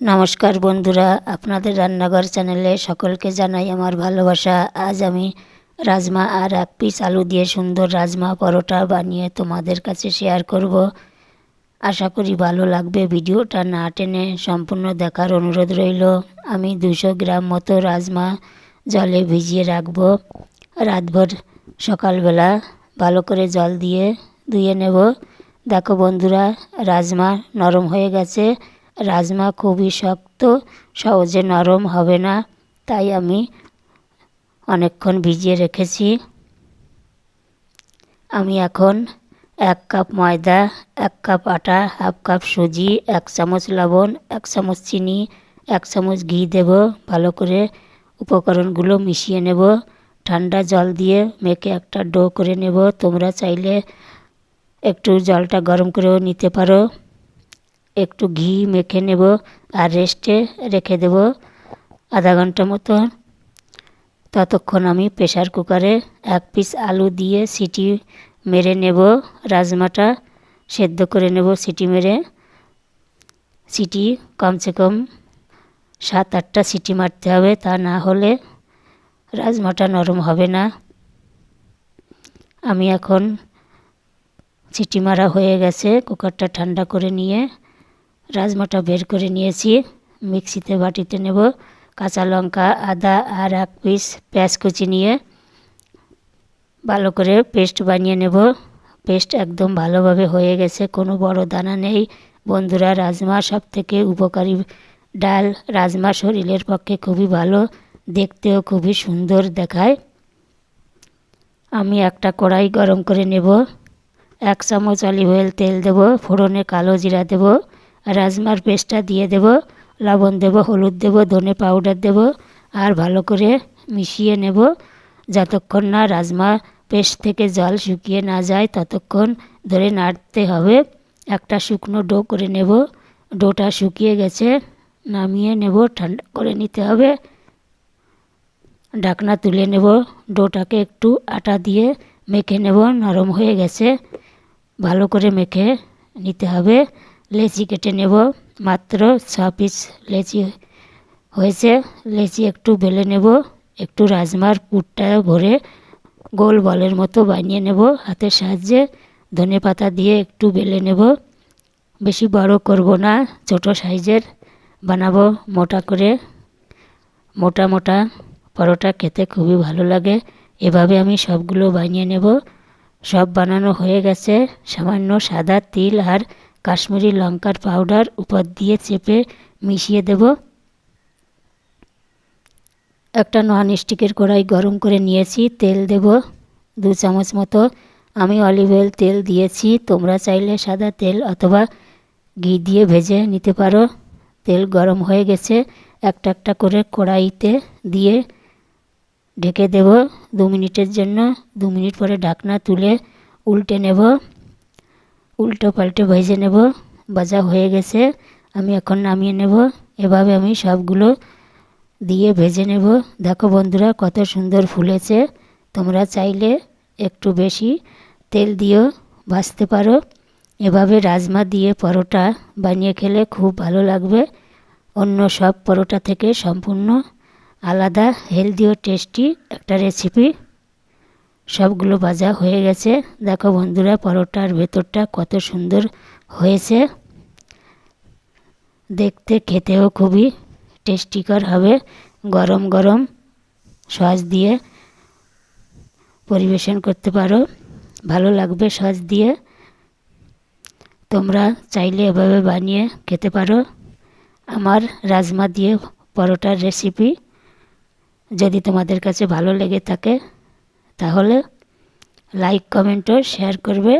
নমস্কার বন্ধুরা, আপনাদের রান্নাঘর চ্যানেলে সকলকে জানাই আমার ভালোবাসা। আজ আমি রাজমা আর এক পিস আলু দিয়ে সুন্দর রাজমা পরোটা বানিয়ে তোমাদের কাছে শেয়ার করব। আশা করি ভালো লাগবে ভিডিওটা, না টেনে সম্পূর্ণ দেখার অনুরোধ রইল। আমি দুশো গ্রাম মতো রাজমা জলে ভিজিয়ে রাখব। রাতভর সকালবেলা ভালো করে জল দিয়ে ধুয়ে নেব। দেখো বন্ধুরা, রাজমা নরম হয়ে গেছে। রাজমা খুবই শক্ত, সহজে নরম হবে না, তাই আমি অনেকক্ষণ ভিজিয়ে রেখেছি। আমি এখন এক কাপ ময়দা, এক কাপ আটা, হাফ কাপ সুজি, এক চামচ লবণ, এক চামচ চিনি, এক চামচ ঘি দেব। ভালো করে উপকরণগুলো মিশিয়ে নেব। ঠান্ডা জল দিয়ে মেখে একটা ডো করে নেব। তোমরা চাইলে একটু জলটা গরম করেও নিতে পারো। একটু ঘি মেখে নেব আর রেস্টে রেখে দেব আধা ঘণ্টা মতো ততক্ষণ আমি প্রেশার কুকারে এক পিস আলু দিয়ে সিটি মেরে নেব, রাজমাটা সেদ্ধ করে নেব সিটি মেরে। সিটি কমসে কম সাত আটটা সিটি মারতে হবে, তা না হলে রাজমাটা নরম হবে না। আমি এখন সিটি মারা হয়ে গেছে, কুকারটা ঠান্ডা করে নিয়ে রাজমাটা বের করে নিয়েছি। মিক্সিতে, বাটিতে নেব। কাঁচা লঙ্কা, আদা, আর এক পিস পেঁয়াজ কুচি নিয়ে ভালো করে পেস্ট বানিয়ে নেব। পেস্ট একদম ভালোভাবে হয়ে গেছে, কোনো বড় দানা নেই। বন্ধুরা, রাজমা সব থেকে উপকারী ডাল। রাজমা শরীরের পক্ষে খুবই ভালো, দেখতেও খুবই সুন্দর দেখায়। আমি একটা কড়াই গরম করে নেব। এক চামচ অলিভ অয়েল তেল দেব, ফোড়নে কালো জিরা দেব। রাজমার পেস্টটা দিয়ে দেব, লবণ দেব, হলুদ দেব, ধনে পাউডার দেব আর ভালো করে মিশিয়ে নেব। যতক্ষণ না রাজমা পেস্ট থেকে জল শুকিয়ে না যায়, ততক্ষণ ধরে নাড়তে হবে। একটা শুকনো ডো করে নেব। ডোটা শুকিয়ে গেছে, নামিয়ে নেব, ঠান্ডা করে নিতে হবে। ডাকনা তুলে নেব। ডোটাকে একটু আটা দিয়ে মেখে নেব, নরম হয়ে গেছে। ভালো করে মেখে নিতে হবে। লেচি কেটে নেব। মাত্র ছ পিস লেচি হয়েছে। লেচি একটু বেলে নেব। একটু রাজমার পুরটা ভরে গোল বলের মতো বানিয়ে নেব হাতের সাহায্যে। ধনে পাতা দিয়ে একটু বেলে নেব। বেশি বড় করব না, ছোট সাইজের বানাবো মোটা করে। মোটা মোটা পরোটা খেতে খুবই ভালো লাগে। এভাবে আমি সবগুলো বানিয়ে নেব। সব বানানো হয়ে গেছে। সামান্য সাদা তিল আর কাশ্মীরি লঙ্কার পাউডার উপর দিয়ে চেপে মিশিয়ে দেব। একটা নন স্টিকের কড়াই গরম করে নিয়েছি, তেল দেব দু চামচ মতো। আমি অলিভ অয়েল তেল দিয়েছি, তোমরা চাইলে সাদা তেল অথবা ঘি দিয়ে ভেজে নিতে পারো। তেল গরম হয়ে গেছে, একটা একটা করে কড়াইতে দিয়ে ঢেকে দেব। দু মিনিটের জন্য, দু মিনিট পরে ঢাকনা তুলে উল্টে নেব। উল্টো পাল্টে ভেজে নেব, ভাজা হয়ে গেছে, আমি এখন নামিয়ে নেব, এভাবে আমি সবগুলো দিয়ে ভেজে নেব। দেখো বন্ধুরা কত সুন্দর ফুলেছে, তোমরা চাইলে একটু বেশি তেল দিয়েও ভাজতে পারো। এভাবে রাজমা দিয়ে পরোটা বানিয়ে খেলে খুব ভালো লাগবে, অন্য সব পরোটা থেকে সম্পূর্ণ আলাদা হেলদি ও টেস্টি একটা রেসিপি সবগুলো ভাজা হয়ে গেছে। দেখো বন্ধুরা, পরোটার ভেতরটা কত সুন্দর হয়েছে। দেখতে খেতেও খুবই টেস্টিকর হবে। গরম গরম সস দিয়ে পরিবেশন করতে পারো। ভালো লাগবে সস দিয়ে। তোমরা চাইলে এভাবে বানিয়ে খেতে পারো। আমার রাজমা দিয়ে পরোটার রেসিপি যদি তোমাদের কাছে ভালো লেগে থাকে তাহলে লাইক কমেন্ট ও শেয়ার করবে।